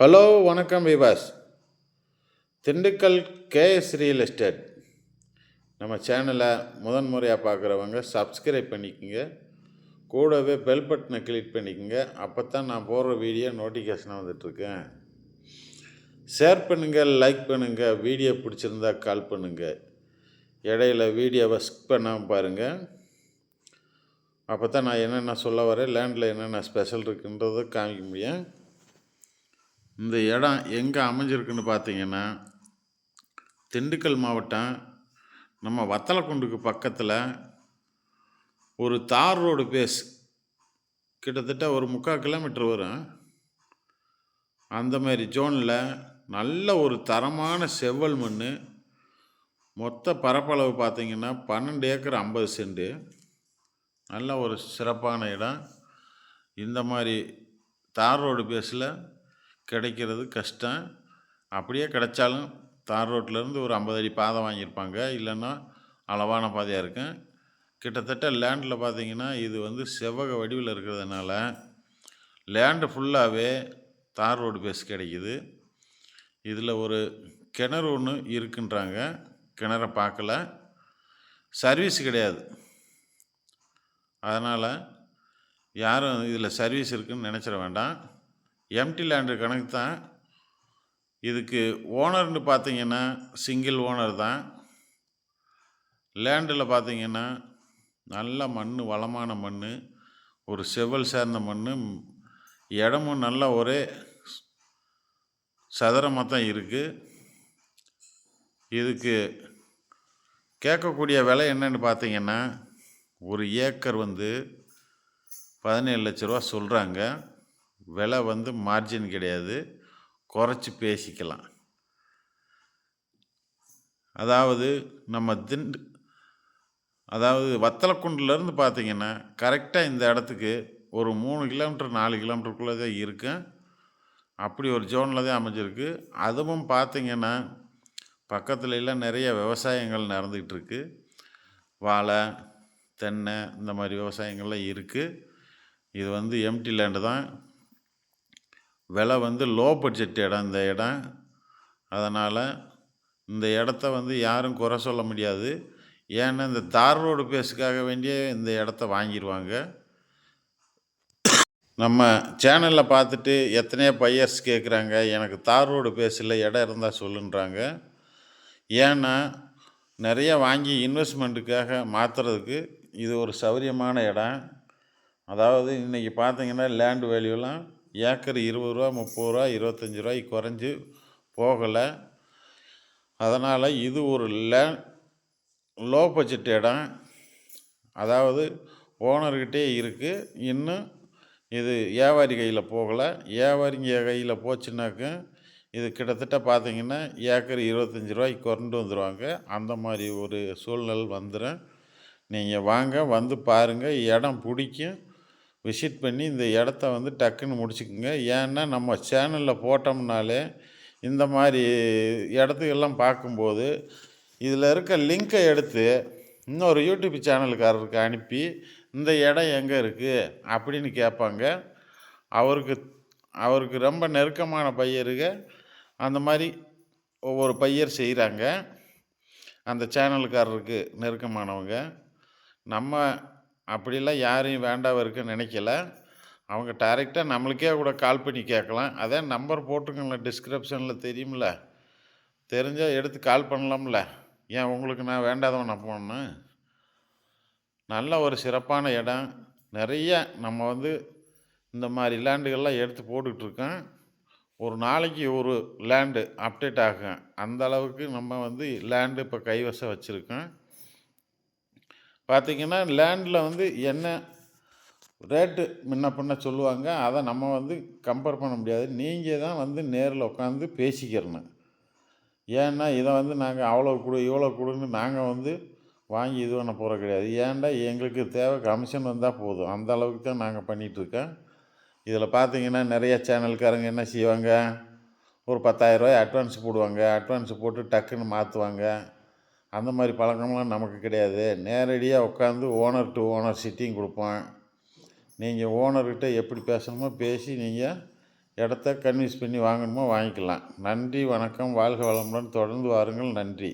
Hello வணக்கம் Vivas. Dindigul KS real estate. நம்ம சேனலை முதன் முறையாக பார்க்குறவங்க சப்ஸ்கிரைப் பண்ணிக்கோங்க. கூடவே பெல் பட்டனை கிளிக் பண்ணிக்கோங்க. அப்போ தான் நான் போடுற வீடியோ நோட்டிஃபிகேஷனாக வந்துட்டுருக்கேன். ஷேர் பண்ணுங்கள் லைக் பண்ணுங்கள் வீடியோ பிடிச்சிருந்தா கால் பண்ணுங்கள் இடையில வீடியோவை ஸ்கிப் பண்ணாமல் பாருங்கள் அப்போ தான் நான் என்னென்ன சொல்ல வரேன் லேண்டில் என்னென்ன ஸ்பெஷல் இருக்குன்றதை காமிக்க முடியும். இந்த இடம் எங்கே அமைஞ்சிருக்குன்னு பார்த்தீங்கன்னா திண்டுக்கல் மாவட்டம் நம்ம வத்தலக்குண்டுக்கு பக்கத்தில் ஒரு தார் ரோடு பேஸ். கிட்டத்தட்ட ஒரு முக்கால் கிலோமீட்டர் வரும். அந்த மாதிரி ஜோனில் நல்ல ஒரு தரமான செவ்வல் மண் மொத்த பரப்பளவு பார்த்தீங்கன்னா பன்னெண்டு ஏக்கர் ஐம்பது சென்ட்டு நல்ல ஒரு சிறப்பான இடம். இந்த மாதிரி தார் ரோடு பேஸில் கிடைக்கிறது கஷ்டம். அப்படியே கிடைச்சாலும் தார் ரோட்லேருந்து ஒரு ஐம்பது அடி பாதை வாங்கியிருப்பாங்க. இல்லைன்னா அளவான பாதையாக இருக்கும். கிட்டத்தட்ட லேண்டில் பார்த்தீங்கன்னா இது வந்து செவ்வக வடிவில் இருக்கிறதுனால லேண்டு ஃபுல்லாகவே தார் ரோடு பேஸ் கிடைக்கிது. இதில் ஒரு கிணறு ஒன்று இருக்குன்றாங்க. கிணற பார்க்கல. சர்வீஸ் கிடையாது. அதனால் யாரும் இதில் சர்வீஸ் இருக்குன்னு நினச்சிட வேண்டாம். எம்டி லேண்டு கணக்கு தான். இதுக்கு ஓனர்னு பார்த்தீங்கன்னா சிங்கிள் ஓனர் தான். லேண்டில் பார்த்தீங்கன்னா நல்ல மண் வளமான மண் ஒரு செவ்வல் சேர்ந்த மண் இடமும் நல்ல ஒரே சதுரமாக தான் இருக்குது இதுக்கு கேட்கக்கூடிய விலை என்னன்னு பார்த்தீங்கன்னா ஒரு ஏக்கர் வந்து பதினேழு லட்ச ரூபா சொல்கிறாங்க விலை வந்து மார்ஜின் கிடையாது. குறைச்சி பேசிக்கலாம். அதாவது நம்ம திண்டு அதாவது வத்தலக்குண்டுலேருந்து பார்த்தீங்கன்னா கரெக்டாக இந்த இடத்துக்கு ஒரு மூணு கிலோமீட்டர் நாலு கிலோமீட்டருக்குள்ளே தான் இருக்கும் அப்படி ஒரு ஜோனில் தான் அமைஞ்சிருக்கு. அதுவும் பார்த்தீங்கன்னா பக்கத்துல எல்லாம் நிறைய விவசாயங்கள் நடந்துக்கிட்டு இருக்கு. வாழை தென்னை இந்த மாதிரி விவசாயங்கள்லாம் இருக்குது இது வந்து எம்டி லேண்டு தான். விலை வந்து லோ பட்ஜெட் இடம் இந்த இடம். அதனால் இந்த இடத்த வந்து யாரும் குறை சொல்ல முடியாது. ஏன்னா இந்த தார் ரோடு பேஸுக்காக வேண்டிய இந்த இடத்த வாங்கிடுவாங்க நம்ம சேனலில் பார்த்துட்டு எத்தனையோ பையர்ஸ் கேட்குறாங்க எனக்கு தார் ரோடு பேஸில் இடம் இருந்தால் சொல்லுன்றாங்க. ஏன்னா நிறைய வாங்கி இன்வெஸ்ட்மெண்ட்டுக்காக மாற்றுறதுக்கு இது ஒரு சௌரியமான இடம். அதாவது இன்றைக்கி பார்த்தீங்கன்னா லேண்டு வேல்யூலாம் ஏக்கர் இருபது ரூபா முப்பது ரூபா இருபத்தஞ்சி ரூபாய்க்கு குறைஞ்சி போகலை. அதனால் இது ஒரு லே லோ பட்ஜெட் இடம். அதாவது ஓனர்கிட்டே இருக்குது இன்னும் இது வியாபாரி கையில் போகலை. வியாபாரிங்க கையில் போச்சுனாக்க இது கிட்டத்தட்ட பார்த்திங்கன்னா ஏக்கர் இருபத்தஞ்சி ரூபாய்க்கு கொண்டு வந்துடுவாங்க அந்த மாதிரி ஒரு சூழ்நிலை வந்துடும் நீங்கள் வாங்க வந்து பாருங்கள் இடம் பிடிக்கும். விசிட் பண்ணி இந்த இடத்த வந்து டக்குன்னு முடிச்சுக்குங்க. ஏன்னா நம்ம சேனலில் போட்டோம்னாலே இந்த மாதிரி இடத்துக்கெல்லாம் பார்க்கும்போது இதில் இருக்க லிங்க்கை எடுத்து இன்னொரு யூடியூப் சேனலுக்காரருக்கு அனுப்பி இந்த இடம் எங்கே இருக்குது அப்படின்னு கேட்பாங்க. அவருக்கு அவருக்கு ரொம்ப நெருக்கமான பையருக அந்த மாதிரி ஒவ்வொரு பையர் செய்கிறாங்க அந்த சேனலுக்காரருக்கு நெருக்கமானவங்க. நம்ம அப்படிலாம் யாரையும் வேண்டாம் இருக்குன்னு நினைக்கல. அவங்க டைரெக்டாக நம்மளுக்கே கூட கால் பண்ணி கேட்கலாம். அதே நம்பர் போட்டுக்கங்களேன் டிஸ்கிரிப்ஷனில் தெரியுமில்ல தெரிஞ்சால் எடுத்து கால் பண்ணலாம்ல. ஏன் உங்களுக்கு நான் வேண்டாதவன் அப்போன்னு நல்ல ஒரு சிறப்பான இடம். நிறைய நம்ம வந்து இந்த மாதிரி லேண்டுகள்லாம் எடுத்து போட்டுக்கிட்டுருக்கோம். ஒரு நாளைக்கு ஒரு லேண்டு அப்டேட் ஆகும். அந்த அளவுக்கு நம்ம வந்து லேண்டு இப்போ கைவசம் வச்சுருக்கோம். பார்த்திங்கன்னா லேண்டில் வந்து என்ன ரேட்டு முன்ன பின்ன சொல்லுவாங்க அதை நம்ம வந்து கம்பேர் பண்ண முடியாது. நீங்கள் தான் வந்து நேரில் உட்காந்து பேசிக்கிறணும். ஏன்னா இதை வந்து நாங்கள் அவ்வளோ கொடு இவ்வளோ கொடுன்னு நாங்கள் வந்து வாங்கி இது பண்ண போகிற கிடையாது. ஏன்டா எங்களுக்கு தேவை கமிஷன் வந்தால் போதும். அந்த அளவுக்கு தான் நாங்கள் பண்ணிகிட்ருக்கோம் இதில் பார்த்தீங்கன்னா நிறைய சேனல்காரங்க என்ன செய்வாங்க? ஒரு பத்தாயிரரூவாய் அட்வான்ஸ் போடுவாங்க. அட்வான்ஸ் போட்டு டக்குன்னு மாற்றுவாங்க அந்த மாதிரி பழக்கம்லாம் நமக்கு கிடையாது. நேரடியாக உட்காந்து ஓனர் டு ஓனர் சிட்டிங் கொடுப்போம் நீங்கள் ஓனர்கிட்ட எப்படி பேசணுமோ பேசி நீங்கள் இடத்த கன்வின்ஸ் பண்ணி வாங்கணுமோ வாங்கிக்கலாம். நன்றி வணக்கம் வாழ்க வளமுடன் தொடர்ந்து வாருங்கள். நன்றி.